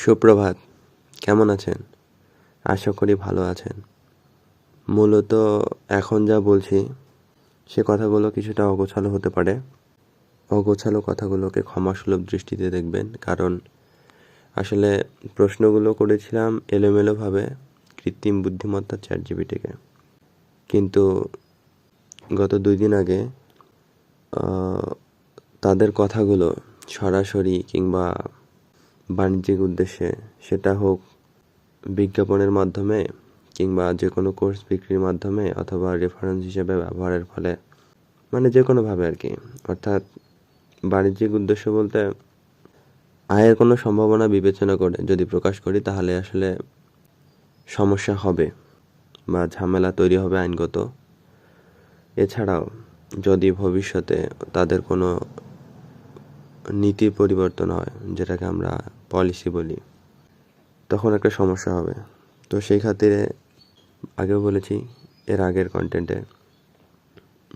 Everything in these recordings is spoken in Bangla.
সুপ্রভাত, কেমন আছেন? আশা করি ভালো আছেন। মূলত এখন যা বলছি, সে কথাগুলো কিছুটা অগোছালো হতে পারে। অগোছালো কথাগুলোকে ক্ষমাসুলভ দৃষ্টিতে দেখবেন, কারণ আসলে প্রশ্নগুলো করেছিলাম এলোমেলোভাবে কৃত্রিম বুদ্ধিমত্তা চ্যাট জিবিটিকে কিন্তু গত দুই দিন আগে তাদের কথাগুলো সরাসরি কিংবা বাণিজ্যিক উদ্দেশ্যে সেটা হোক বিজ্ঞাপনের মাধ্যমে কিংবা যে কোনো কোর্স বিক্রির মাধ্যমে অথবা রেফারেন্স হিসেবে ব্যবহারের ফলে। মানে যে কোনোভাবে আর কি। অর্থাৎ বাণিজ্যিক উদ্দেশ্য বলতে আয়ের কোনো সম্ভাবনা বিবেচনা করে যদি প্রকাশ করি তাহলে আসলে সমস্যা হবে বা ঝামেলা তৈরি হবে আইনগত। এছাড়াও যদি ভবিষ্যতে তাদের কোনো নীতি পরিবর্তন হয়, যেটাকে আমরা পলিসি বলি, তখন একটা সমস্যা হবে। তো সেই খাতিরে আগেও বলেছি, এর আগের কন্টেন্টে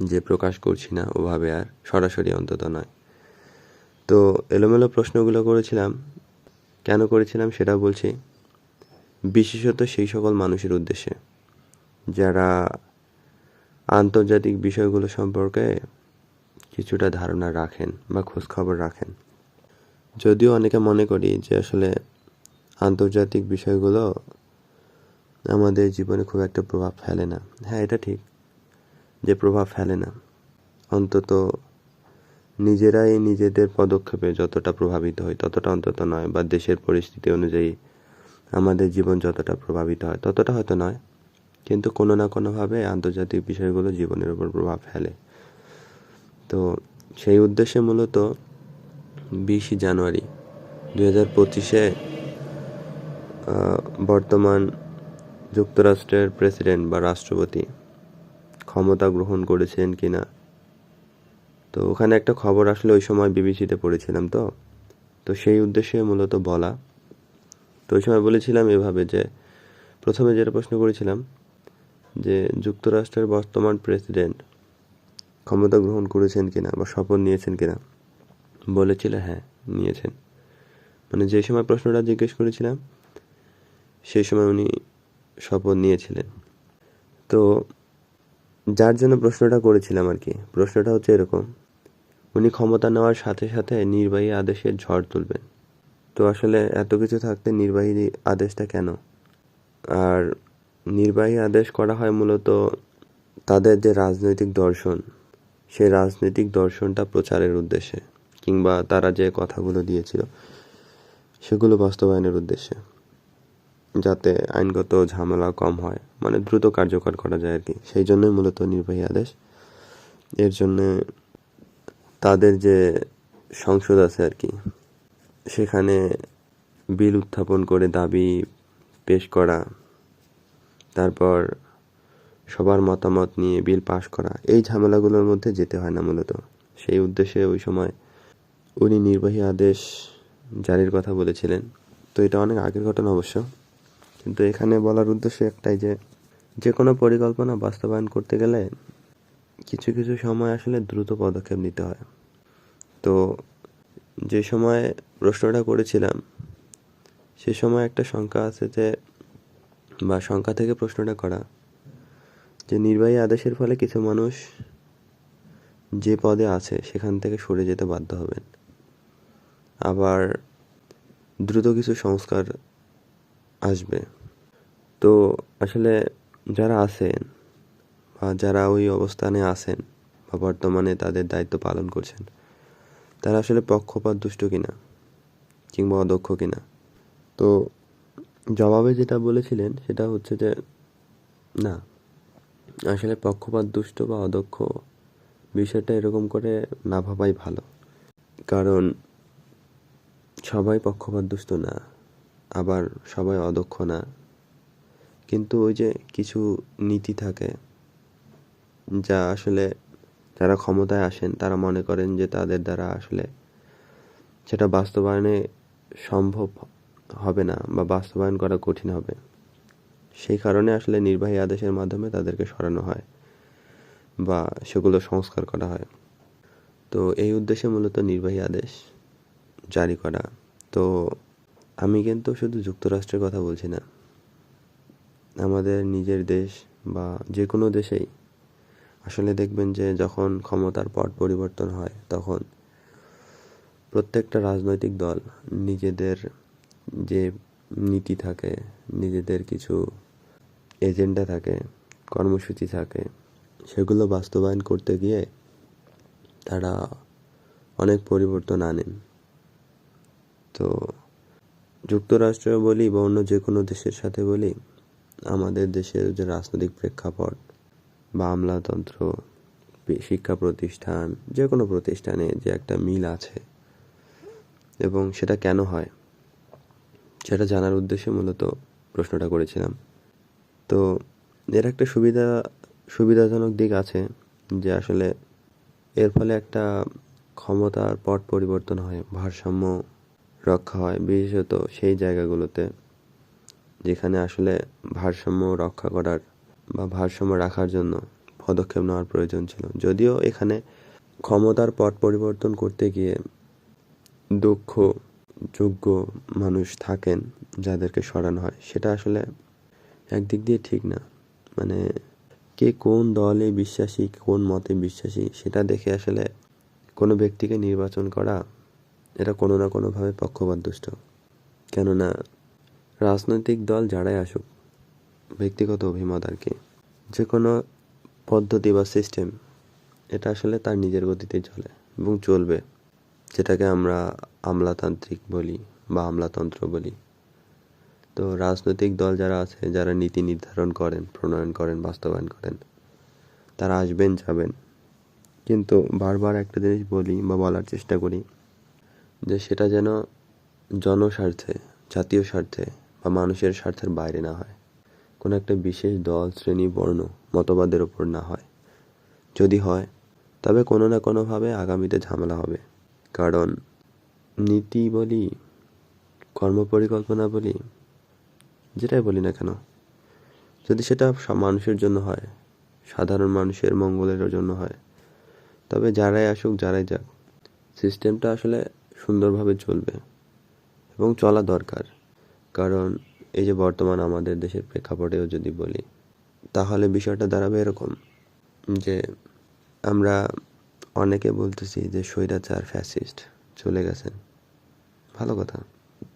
যে প্রকাশ করছি না, ওভাবে আর সরাসরি অন্তত নয়। তো এলোমেলো প্রশ্নগুলো করেছিলাম, কেন করেছিলাম সেটা বলছি, বিশেষত সেই সকল মানুষের উদ্দেশ্যে, যারা আন্তর্জাতিক বিষয়গুলো সম্পর্কে কিছুটা ধারণা রাখেন বা খোঁজ খবর রাখেন। যদিও অনেকে মনে করি যে আসলে আন্তর্জাতিক বিষয়গুলো আমাদের জীবনে খুব একটা প্রভাব ফেলে না। হ্যাঁ এটা ঠিক যে প্রভাব ফেলে না। অন্তত নিজেরাই নিজেদের পদক্ষেপে যতটা প্রভাবিত হয় ততটা অন্তত নয়, বা দেশের পরিস্থিতি অনুযায়ী আমাদের জীবন যতটা প্রভাবিত হয় ততটা হয়তো নয়। কিন্তু কোনো না কোনোভাবে আন্তর্জাতিক বিষয়গুলো জীবনের উপর প্রভাব ফেলে। তো সেই উদ্দেশ্যে মূলত বিশে জানুয়ারি দু হাজার পঁচিশে বর্তমান যুক্তরাষ্ট্রের প্রেসিডেন্ট বা রাষ্ট্রপতি ক্ষমতা গ্রহণ করেছেন কি না। তো ওখানে একটা খবর আসলে ওই সময় বিবিসিতে পড়েছিলাম তো। তো সেই উদ্দেশ্যে মূলত বলা। তো ওই সময় বলেছিলাম এভাবে যে, প্রথমে যেটা প্রশ্ন করেছিলাম যে, যুক্তরাষ্ট্রের বর্তমান প্রেসিডেন্ট ক্ষমতা গ্রহণ করেছেন কিনা বা শপথ নিয়েছেন কিনা। বলেছিল হ্যাঁ নিয়েছেন। মানে যে সময় প্রশ্নটা জিজ্ঞেস করেছিলাম, সেই সময় উনি শপথ নিয়েছিলেন। তো যার জন্য প্রশ্নটা করেছিলাম আর কি, প্রশ্নটা হচ্ছে এরকম, উনি ক্ষমতা নেওয়ার সাথে সাথে নির্বাহী আদেশের ঝড় তুলবেন। তো আসলে এত কিছু থাকতে নির্বাহী আদেশটা কেন? আর নির্বাহী আদেশ করা হয় মূলত তাদের যে রাজনৈতিক দর্শন, সেই রাজনৈতিক দর্শনটা প্রচারের উদ্দেশ্যে। কিংবা তারা যে কথাগুলো দিয়েছিল, সেগুলো বাস্তবায়নের উদ্দেশ্যে, যাতে আইনগত ঝামেলা কম হয় মানে দ্রুত কার্যকর করা যায় আর কি। সেই জন্যই মূলত নির্বাহী আদেশ। এর জন্যে তাদের যে সংসদ আছে আর কি, সেখানে বিল উত্থাপন করে দাবি পেশ করা, তারপর সবার মতামত নিয়ে বিল পাশ করা, এই ঝামেলাগুলোর মধ্যে যেতে হয় না মূলত। সেই উদ্দেশ্যে ওই সময় উনি নির্বাহী আদেশ জারির কথা বলেছিলেন। তো এটা অনেক আগের ঘটনা অবশ্য। কিন্তু এখানে বলার উদ্দেশ্য একটাই যে যে কোনো পরিকল্পনা বাস্তবায়ন করতে গেলে কিছু কিছু সময় আসলে দ্রুত পদক্ষেপ নিতে হয়। তো যে সময় প্রশ্নটা করেছিলাম, সে সময় একটা শঙ্কা আছে যে, বা শঙ্কা থেকে প্রশ্নটা করা, যে নির্বাহী আদেশের ফলে কিছু মানুষ যে পদে আছে, সেখান থেকে সরে যেতে বাধ্য হবেন। আবার দ্রুত কিছু সংস্কার আসবে। তো আসলে যারা আছেন বা যারা ওই অবস্থানে আছেন বা বর্তমানে তাদের দায়িত্ব পালন করছেন, তারা আসলে পক্ষপাত দুষ্ট কিনা কিংবা অদক্ষ কিনা? তো জবাবে যেটা বলেছিলেন সেটা হচ্ছে যে, না, আসলে পক্ষপাত দুষ্ট বা অদক্ষ বিষয়টা এরকম করে না ভাবাই ভালো। কারণ সবাই পক্ষপাত দুষ্ট না, আবার সবাই অদক্ষ না। কিন্তু ওই যে কিছু নীতি থাকে, যা আসলে যারা ক্ষমতায় আসেন, তারা মনে করেন যে তাদের দ্বারা আসলে সেটা বাস্তবায়নে সম্ভব হবে না বা বাস্তবায়ন করা কঠিন হবে। সেই কারণে আসলে নির্বাহী আদেশের মাধ্যমে তাদেরকে সরানো হয় বা সেগুলো সংস্কার করা হয়। তো এই উদ্দেশ্যে মূলত নির্বাহী আদেশ জারি করা। তো আমি কিন্তু শুধু যুক্তরাষ্ট্রের কথা বলছি না। আমাদের নিজের দেশ বা যে কোনো দেশেই আসলে দেখবেন যে যখন ক্ষমতার পট পরিবর্তন হয়, তখন প্রত্যেকটা রাজনৈতিক দল নিজেদের যে নীতি থাকে, নিজেদের কিছু এজেন্ডা থাকে, কর্মসূচি থাকে, সেগুলো বাস্তবায়ন করতে গিয়ে তারা অনেক পরিবর্তন আনেন। তো যুক্তরাষ্ট্র বলি বা অন্য যে কোনো দেশের সাথে বলি, আমাদের দেশের যে রাজনৈতিক প্রেক্ষাপট বা আমলাতন্ত্র শিক্ষা প্রতিষ্ঠান, যে কোনো প্রতিষ্ঠানে যে একটা মিল আছে এবং সেটা কেন হয়, সেটা জানার উদ্দেশ্যে মূলত প্রশ্নটা করেছিলাম। তো এর একটা সুবিধা, সুবিধাজনক দিক আছে যে আসলে এর ফলে একটা ক্ষমতার পট পরিবর্তন হয়, ভারসাম্য রক্ষা হয়, বিশেষত সেই জায়গাগুলোতে যেখানে আসলে ভারসাম্য রক্ষা করার বা ভারসাম্য রাখার জন্য পদক্ষেপ নেওয়ার প্রয়োজন ছিল। যদিও এখানে ক্ষমতার পট পরিবর্তন করতে গিয়ে দক্ষ যোগ্য মানুষ থাকেন যাদেরকে সরানো হয়, সেটা আসলে একদিক দিয়ে ঠিক না। মানে কে কোন দলে বিশ্বাসী, কোন মতে বিশ্বাসী, সেটা দেখে আসলে কোনো ব্যক্তিকে নির্বাচন করা এটা কোনো না কোনোভাবে পক্ষপাতদুষ্ট। কেননা, রাজনৈতিক দল যারাই আসুক, ব্যক্তিগত অভিমত আর কি যে কোনো পদ্ধতি বা সিস্টেম এটা আসলে তার নিজের গতিতে চলে এবং চলবে। যেটাকে আমরা আমলাতান্ত্রিক বলি বা আমলাতন্ত্র বলি। তো রাজনৈতিক দল যারা আছে, যারা নীতি নির্ধারণ করেন, প্রণয়ন করেন, বাস্তবায়ন করেন, তারা আসবেন, যাবেন। কিন্তু বারবার একটা জিনিস বলি বা বলার চেষ্টা করি যে সেটা যেন জনস্বার্থে, জাতীয় স্বার্থে বা মানুষের স্বার্থের বাইরে না হয়। কোনো একটা বিশেষ দল, শ্রেণি, বর্ণ, মতবাদের ওপর না হয়। যদি হয়, তবে কোনো না কোনোভাবে আগামীতে ঝামেলা হবে। কারণ নীতি বলি, কর্মপরিকল্পনা বলি, যেটাই বলি না কেন, যদি সেটা মানুষের জন্য হয়, সাধারণ মানুষের মঙ্গলের জন্য হয়, তবে যারাই আসুক, যারাই যাক, সিস্টেমটা আসলে সুন্দরভাবে চলবে। এবং চলা দরকার। কারণ এই যে বর্তমান আমাদের দেশের প্রেক্ষাপটেও যদি বলি, তাহলে বিষয়টা দাঁড়াবে এরকম যে আমরা অনেকে বলতেছি যে স্বৈরাচার, ফ্যাসিস্ট চলে গেছেন। ভালো কথা।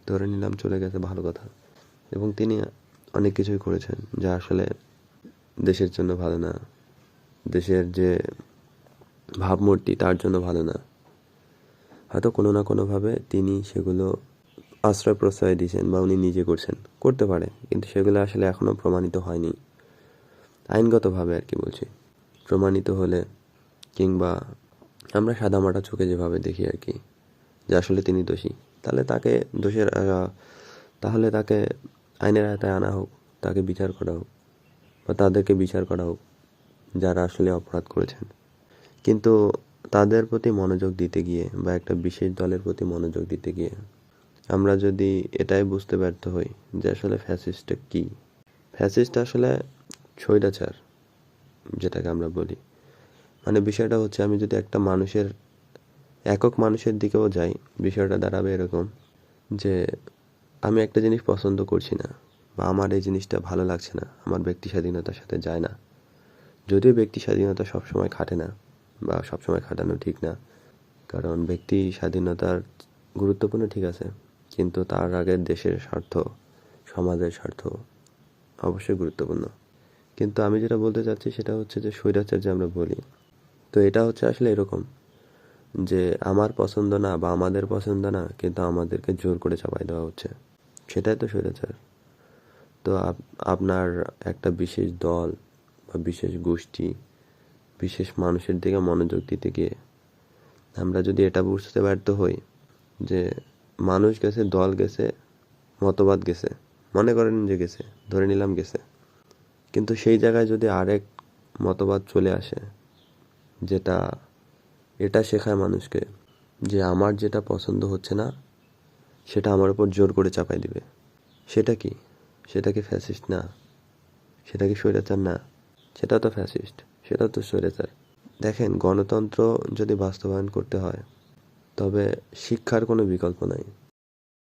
ধরে নিলাম চলে গেছে, ভালো কথা। এবং তিনি অনেক কিছুই করেছেন যা আসলে দেশের জন্য ভালো না। দেশের যে ভাবমূর্তি, তার জন্য ভালো না। হয়তো কোনো না কোনোভাবে তিনি সেগুলো আশ্রয় প্রশ্রয় দিয়েছেন বা উনি নিজে করছেন। করতে পারে, কিন্তু সেগুলো আসলে এখনও প্রমাণিত হয়নি। আইনগতভাবে আর কি বলছি। প্রমাণিত হলে কিংবা আমরা সাদামাটা চোখে যেভাবে দেখি আর কি, যে আসলে তিনি দোষী। তাহলে তাকে দোষের তাহলে তাকে আইনের আয়তায় আনা হোক, তাকে বিচার করা হোক, বা তাদেরকে বিচার করা হোক, যারা আসলে অপরাধ করেছেন। কিন্তু তাদের প্রতি মনোযোগ দিতে গিয়ে বা একটা বিশেষ দলের প্রতি মনোযোগ দিতে গিয়ে আমরা যদি এটাই বুঝতে ব্যর্থ হই যে আসলে ফ্যাসিস্টটা কী? ফ্যাসিস্ট আসলে স্বৈরাচার, যেটাকে আমরা বলি। মানে বিষয়টা হচ্ছে আমি যদি একটা মানুষের, একক মানুষের দিকেও যাই, বিষয়টা দাঁড়াবে এরকম যে আমি একটা জিনিস পছন্দ করছি না বা আমার এই জিনিসটা ভালো লাগছে না, আমার ব্যক্তি স্বাধীনতার সাথে যায় না। যদিও ব্যক্তি স্বাধীনতা সবসময় খাটে না বা সবসময় খাটানো ঠিক না। কারণ ব্যক্তি স্বাধীনতার গুরুত্বপূর্ণ ঠিক আছে, কিন্তু তার আগে দেশের স্বার্থ, সমাজের স্বার্থ অবশ্যই গুরুত্বপূর্ণ। কিন্তু আমি যেটা বলতে চাচ্ছি সেটা হচ্ছে যে স্বৈরাচার যে আমরা বলি, তো এটা হচ্ছে আসলে এরকম যে আমার পছন্দ না বা আমাদের পছন্দ না, কিন্তু আমাদেরকে জোর করে চাপাই দেওয়া হচ্ছে। সেটাই তো স্বৈরাচার। তো আপ- আপনার একটা বিশেষ দল বা বিশেষ গোষ্ঠী বিশেষ মানুষের দিকে মনোযোগ দিতে গিয়ে। আমরা যদি এটা বুঝতে ব্যর্থ হই যে মানুষ গেছে, দল গেছে, মতবাদ গেছে, মনে করেন যে গেছে, ধরে নিলাম গেছে। কিন্তু সেই জায়গায় যদি আরেক মতবাদ চলে আসে, যেটা, এটা শেখায় মানুষকে যে আমার যেটা পছন্দ হচ্ছে না, সেটা আমার উপর জোর করে চাপাই দিবে। সেটা কি? সেটা কি ফ্যাসিস্ট না। সেটা কি স্বৈরাচার? না। সেটা তো ফ্যাসিস্ট সেটা তো সরে স্বৈরাচার দেখেন, গণতন্ত্র যদি বাস্তবায়ন করতে হয়, তবে শিক্ষার কোনো বিকল্প নাই।